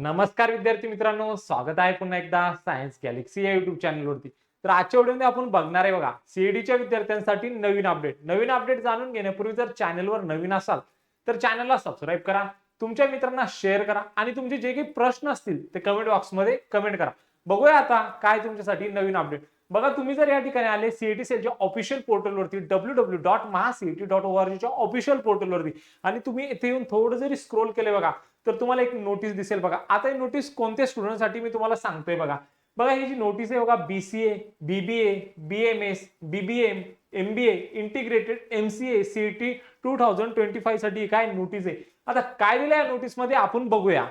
नमस्कार विद्यार्थी मित्रांनो स्वागत आहे पुन्हा एकदा सायन्स गॅलेक्सी या युट्यूब चॅनलवरती तर आजच्या व्हिडिओमध्ये आपण बघणार आहे बघा सीईडीच्या विद्यार्थ्यांसाठी नवीन अपडेट नवीन अपडेट जाणून घेण्यापूर्वी जर चॅनलवर नवीन असाल तर चॅनलला सबस्क्राईब करा तुमच्या मित्रांना शेअर करा आणि तुमचे जे काही प्रश्न असतील ते कमेंट बॉक्समध्ये कमेंट करा. बघूया आता काय तुमच्यासाठी नवीन अपडेट बघा तुम्ही जर या ठिकाणी आले सीईटी सेलच्या ऑफिशियल पोर्टलवरती W W dot MahaCET dot O R जीच्या ऑफिशियल पोर्टलवरती आणि तुम्ही इथे येऊन थोडं जरी स्क्रोल केले बघा तर तुम्हाला एक नोटीस दिसेल बघा. आता ही नोटीस कोणत्या स्टुडंटसाठी मी तुम्हाला सांगतोय बघा. बघा ही जी नोटीस आहे बघा BCA BBA BMS BBM MBA integrated MCA CET two thousand twenty फाईव्हसाठी काय नोटीस आहे? आता काय दिलं या नोटीसमध्ये आपण बघूया.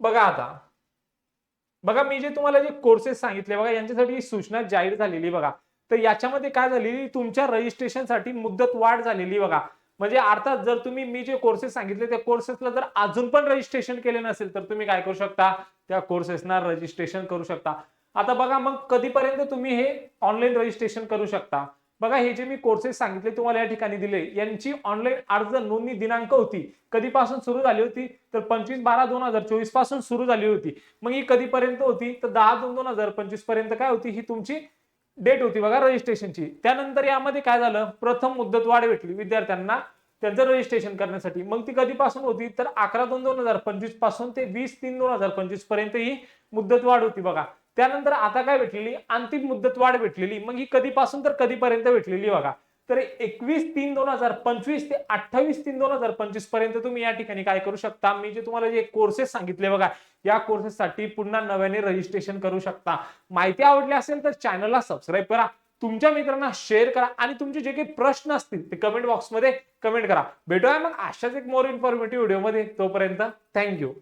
बघा आता. बघा मी जे तुम्हाला जे कोर्सेस सांगितले बघा यांच्यासाठी सूचना जाहीर झालेली बघा. तर याच्यामध्ये काय झालेली तुमच्या रजिस्ट्रेशनसाठी मुदत वाढ झालेली बघा. म्हणजे अर्थात जर तुम्ही मी जे कोर्सेस सांगितले त्या कोर्सेसला जर अजून पण रजिस्ट्रेशन केले नसेल तर तुम्ही काय करू शकता? त्या कोर्सेसना रजिस्ट्रेशन करू शकता. आता बघा मग कधीपर्यंत तुम्ही हे ऑनलाईन रजिस्ट्रेशन करू शकता? बघा हे जे मी कोर्सेस सांगितले तुम्हाला या ठिकाणी दिले यांची ऑनलाईन अर्ज नोंदणी दिनांक होती. कधीपासून सुरू झाली होती? तर पंचवीस बारा दोन हजार चोवीसपासून सुरू झाली होती. मग ही कधीपर्यंत होती? तर दहा दोन दोन हजार पंचवीसपर्यंत काय होती? ही तुमची डेट होती बघा रजिस्ट्रेशनची त्यानंतर यामध्ये काय झालं? प्रथम मुदत वाढ भेटली विद्यार्थ्यांना त्यांचं रजिस्ट्रेशन करण्यासाठी. मग ती कधीपासून होती? तर अकरा दोन दोन हजार पंचवीसपासून ते वीस तीन दोन हजार पंचवीसपर्यंत ही मुदत वाढ होती बघा. त्यानंतर आता काय भेटलेली? अंतिम मुदत वाढ भेटलेली. मग ही कधीपासून तर कधीपर्यंत भेटलेली बघा. तर एकवीस तीन दोन हजार पंचवीस ते अठ्ठावीस तीन दोन हजार पंचवीसपर्यंत तुम्ही या ठिकाणी काय करू शकता? मी जे तुम्हाला जे कोर्सेस सांगितले बघा या कोर्सेससाठी पुन्हा नव्याने रजिस्ट्रेशन करू शकता. माहिती आवडली असेल तर चॅनलला सबस्क्राईब करा. तुमच्या मित्रांना शेअर करा आणि तुमचे जे काही प्रश्न असतील ते कमेंट बॉक्समध्ये कमेंट करा. भेटूया मग अशाच एक मोर इन्फॉर्मेटिव्ह व्हिडिओमध्ये तोपर्यंत थँक्यू